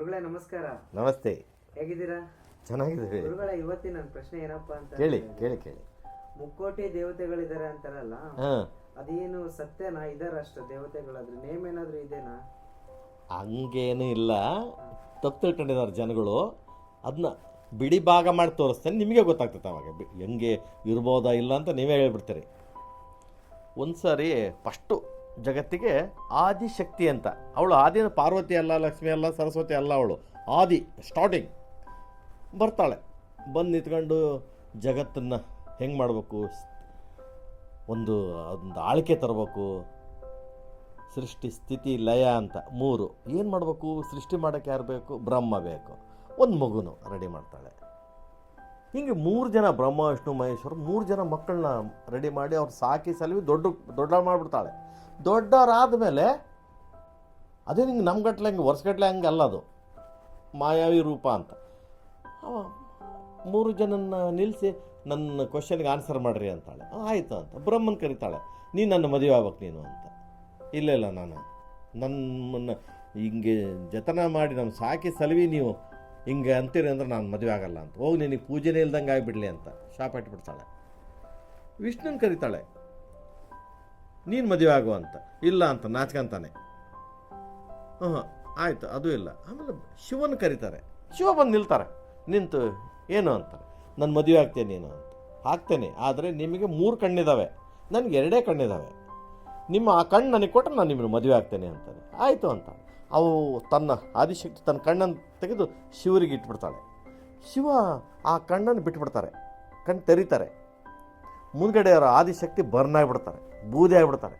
ಗುರುಗಳೇ ನಮಸ್ಕಾರ. ನಮಸ್ತೆ. ಹೇಗಿದ್ದೀರಾ? ಚೆನ್ನಾಗಿದ್ದೀವಿ. ಗುರುಗಳ ಇವತ್ತಿನ ನನ್ನ ಪ್ರಶ್ನೆ ಏನಪ್ಪ ಅಂತ ಕೇಳಿ ಕೇಳಿ ಕೇಳಿ. ಮುಕ್ಕೋಟಿ ದೇವತೆಗಳಿದ್ದಾರೆ ಅಂತಾರಲ್ಲ ಹಾಂ. ಅದೇನು ಸತ್ಯನಾ ಇದಾರ ಅಷ್ಟು ದೇವತೆಗಳು ಅದ್ರ ನೇಮ್ ಏನಾದ್ರೂ ಇದೇನಾ? ಹಂಗೇನು ಇಲ್ಲ. ತಪ್ಪು ತಿಳ್ಕೊಂಡಿದ್ದಾರೆ ಜನಗಳು. ಅದನ್ನ ಬಿಡಿ ಭಾಗ ಮಾಡಿ ತೋರಿಸ್ತೇನೆ ನಿಮಗೆ ಗೊತ್ತಾಗ್ತದೆ ಅವಾಗ. ಬಿ- ಹೆಂಗೆ ಇರ್ಬೋದಾ ಇಲ್ಲ ಅಂತ ನೀವೇ ಹೇಳ್ಬಿಡ್ತೀರಿ. ಒಂದು ಸಾರಿ ಫಸ್ಟು ಜಗತ್ತಿಗೆ ಆದಿಶಕ್ತಿ ಅಂತ. ಅವಳು ಆದಿನ ಪಾರ್ವತಿ ಅಲ್ಲ, ಲಕ್ಷ್ಮಿ ಅಲ್ಲ, ಸರಸ್ವತಿ ಅಲ್ಲ ಅವಳು. ಆದಿ ಸ್ಟಾರ್ಟಿಂಗ್ ಬರ್ತಾಳೆ. ಬಂದು ನಿಂತ್ಕೊಂಡು ಜಗತ್ತನ್ನು ಹೆಂಗೆ ಮಾಡಬೇಕು? ಒಂದು ಒಂದು ಆಳ್ಕೆ ತರಬೇಕು. ಸೃಷ್ಟಿ, ಸ್ಥಿತಿ, ಲಯ ಅಂತ ಮೂರು. ಏನು ಮಾಡಬೇಕು? ಸೃಷ್ಟಿ ಮಾಡೋಕ್ಕೆ ಯಾರು ಬೇಕು? ಬ್ರಹ್ಮ ಬೇಕು. ಒಂದು ಮಗುನು ರೆಡಿ ಮಾಡ್ತಾಳೆ. ಹಿಂಗೆ ಮೂರು ಜನ ಬ್ರಹ್ಮ, ವಿಷ್ಣು, ಮಹೇಶ್ವರ ಮೂರು ಜನ ಮಕ್ಕಳನ್ನ ರೆಡಿ ಮಾಡಿ ಅವ್ರು ಸಾಕಿ ಸಲವಿ ದೊಡ್ಡ ದೊಡ್ಡ ಮಾಡಿಬಿಡ್ತಾಳೆ. ದೊಡ್ಡವರಾದಮೇಲೆ ಅದೇ ಹಿಂಗೆ ನಮ್ಮ ಗಟ್ಲೆ ಹಿಂಗೆ ವರ್ಷಗಟ್ಲೆ ಹಂಗೆ ಅಲ್ಲ ಅದು. ಮಾಯಾವಿ ರೂಪ ಅಂತ. ಮೂರು ಜನನ್ನ ನಿಲ್ಲಿಸಿ ನನ್ನ ಕ್ವಶನ್ಗೆ ಆನ್ಸರ್ ಮಾಡ್ರಿ ಅಂತಾಳೆ. ಆಯ್ತು ಅಂತ. ಬ್ರಹ್ಮನ್ ಕರೀತಾಳೆ, ನೀನು ನನ್ನ ಮದುವೆ ಆಗ್ಬೇಕು ನೀನು ಅಂತ. ಇಲ್ಲ ಇಲ್ಲ, ನಾನು ನನ್ನನ್ನು ಹಿಂಗೆ ಜತನ ಮಾಡಿ ನಮ್ಮ ಸಾಕಿ ಸಲವಿ ನೀವು. ಹಿಂಗೆ ಅಂತೀರಿ ಅಂದ್ರೆ ನಾನು ಮದುವೆ ಆಗಲ್ಲ ಅಂತ. ಹೋಗಿ ನಿನಗೆ ಪೂಜೆನೇ ಇಲ್ದಂಗೆ ಆಗಿಬಿಡಲಿ ಅಂತ. ಶಾಪ ಇಟ್ಬಿಡ್ತಾಳೆ. ವಿಷ್ಣುನ ಕರೀತಾಳೆ ನೀನು ಮದುವೆ ಆಗುವ ಅಂತ. ಇಲ್ಲ ಅಂತ, ನಾಚ್ಕೊಂತಾನೆ. ಹಾಂ ಆಯಿತು, ಅದು ಇಲ್ಲ. ಆಮೇಲೆ ಶಿವನ ಕರೀತಾರೆ. ಶಿವ ಬಂದು ನಿಲ್ತಾರೆ. ನಿಂತು, ಏನು ಅಂತಾರೆ ನಾನು ಮದುವೆ ಆಗ್ತೇನೆ ನೀನು ಅಂತ. ಹಾಕ್ತೇನೆ ಆದರೆ ನಿಮಗೆ ಮೂರು ಕಣ್ಣಿದ್ದಾವೆ ನನಗೆ ಎರಡೇ ಕಣ್ಣಿದ್ದಾವೆ ನಿಮ್ಮ ಆ ಕಣ್ಣು ನನಗೆ ಕೊಟ್ಟರೆ ನಾನು ನಿಮ್ಮನ್ನು ಮದುವೆ ಆಗ್ತೇನೆ ಅಂತಾನೆ. ಆಯಿತು ಅಂತ. ಅವು ತನ್ನ ಆದಿಶಕ್ತಿ, ತನ್ನ ಕಣ್ಣನ್ನು ತೆಗೆದು ಶಿವರಿಗೆ ಇಟ್ಬಿಡ್ತಾಳೆ. ಶಿವ ಆ ಕಣ್ಣನ್ನು ಬಿಟ್ಬಿಡ್ತಾರೆ. ಕಣ್ಣು ತೆರೀತಾರೆ. ಮುಂದ್ಗಡೆ ಅವರ ಆದಿಶಕ್ತಿ ಬರ್ನ್ ಆಗಿಬಿಡ್ತಾರೆ ಬೂದಿ ಆಗಿಬಿಡ್ತಾರೆ.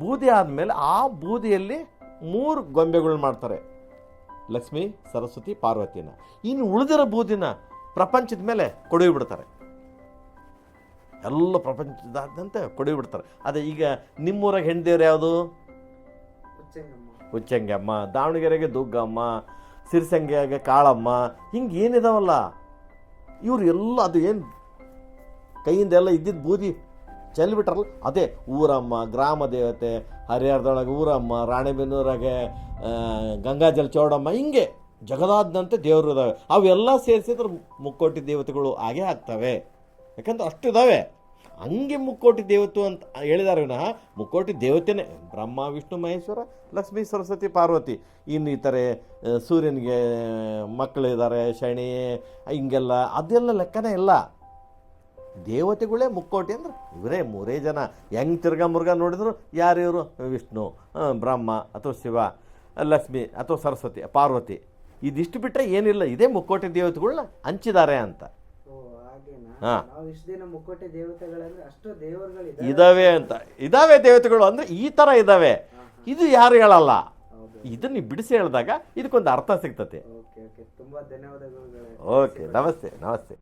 ಬೂದಿ ಆದಮೇಲೆ ಆ ಬೂದಿಯಲ್ಲಿ ಮೂರು ಗೊಂಬೆಗಳನ್ನ ಮಾಡ್ತಾರೆ. ಲಕ್ಷ್ಮಿ ಸರಸ್ವತಿ ಪಾರ್ವತಿನ ಇನ್ನು ಉಳಿದಿರೋ ಬೂದಿನ ಪ್ರಪಂಚದ ಮೇಲೆ ಕೊಡವಿ ಬಿಡ್ತಾರೆ. ಎಲ್ಲ ಪ್ರಪಂಚದಾದ್ಯಂತ ಕೊಡವಿ ಬಿಡ್ತಾರೆ. ಅದೇ ಈಗ ನಿಮ್ಮೂರಾಗ ಹೆಣ್ದೇವ್ರು ಯಾವುದು? ಹುಚ್ಚಂಗಮ್ಮ ದಾವಣಗೆರೆಗೆ ದುಗ್ಗಮ್ಮ ಸಿರಿಸಂಗೆಗೆ ಕಾಳಮ್ಮ ಹಿಂಗೆ ಏನಿದಾವಲ್ಲ? ಇವರು ಎಲ್ಲ ಅದು ಏನು ಕೈಯಿಂದ ಎಲ್ಲ ಇದ್ದಿದ್ದು ಬೂದಿ ಚೆಲ್ಬಿಟ್ರಲ್ಲ ಅದೇ ಊರಮ್ಮ, ಗ್ರಾಮ ದೇವತೆ, ಹರಿಹರದೊಳಗೆ ಊರಮ್ಮ, ರಾಣೆಬೆನ್ನೂರಾಗೆ ಗಂಗಾಜಲ ಚೌಡಮ್ಮ, ಹಿಂಗೆ ಜಗದಾದ್ಯಂತೆ ದೇವರು ಇದ್ದಾವೆ ಅವೆಲ್ಲ ಸೇರಿಸಿದ್ರೆ ಮುಕ್ಕೋಟಿ ದೇವತೆಗಳು ಆಗೇ ಆಗ್ತವೆ. ಯಾಕಂದ್ರೆ ಅಷ್ಟು ಇದಾವೆ. ಹಂಗೆ ಮುಕ್ಕೋಟಿ ದೇವತು ಅಂತ ಹೇಳಿದಾರೆ ವಿನಃ, ಮುಕ್ಕೋಟಿ ದೇವತೆನೇ. ಬ್ರಹ್ಮ, ವಿಷ್ಣು, ಮಹೇಶ್ವರ, ಲಕ್ಷ್ಮೀ, ಸರಸ್ವತಿ, ಪಾರ್ವತಿ. ಇನ್ನು ಈ ಥರ ಸೂರ್ಯನಿಗೆ ಮಕ್ಕಳಿದ್ದಾರೆ ಶನಿ, ಹಿಂಗೆಲ್ಲ ಅದೆಲ್ಲ ಲೆಕ್ಕನೇ ಇಲ್ಲ. ದೇವತೆಗಳೇ ಮುಕ್ಕೋಟಿ ಅಂದ್ರೆ ಇವರೇ ಮೂರೇ ಜನ. ಹೆಂಗೆ ತಿರ್ಗಾ ಮುರ್ಗ ನೋಡಿದ್ರು? ಯಾರು ಇವರು? ವಿಷ್ಣು ಬ್ರಹ್ಮ ಅಥವಾ ಶಿವ ಲಕ್ಷ್ಮಿ ಅಥವಾ ಸರಸ್ವತಿ ಪಾರ್ವತಿ. ಇದಿಷ್ಟು ಬಿಟ್ಟರೆ ಏನಿಲ್ಲ. ಇದೇ ಮುಕ್ಕೋಟಿ ದೇವತೆಗಳನ್ನ ಹಂಚಿದ್ದಾರೆ ಅಂತ. ಇದಾವೆ ಅಂತ. ಇದಾವೆ ದೇವತೆಗಳು ಅಂದರೆ ಈ ಥರ ಇದ್ದಾವೆ ಇದು ಯಾರು ಹೇಳಲ್ಲ. ಇದನ್ನ ಬಿಡಿಸಿ ಹೇಳಿದಾಗ ಇದಕ್ಕೊಂದು ಅರ್ಥ ಸಿಗ್ತತೆ ಧನ್ಯವಾದಗಳು ಓಕೆ ನಮಸ್ತೆ ನಮಸ್ತೆ.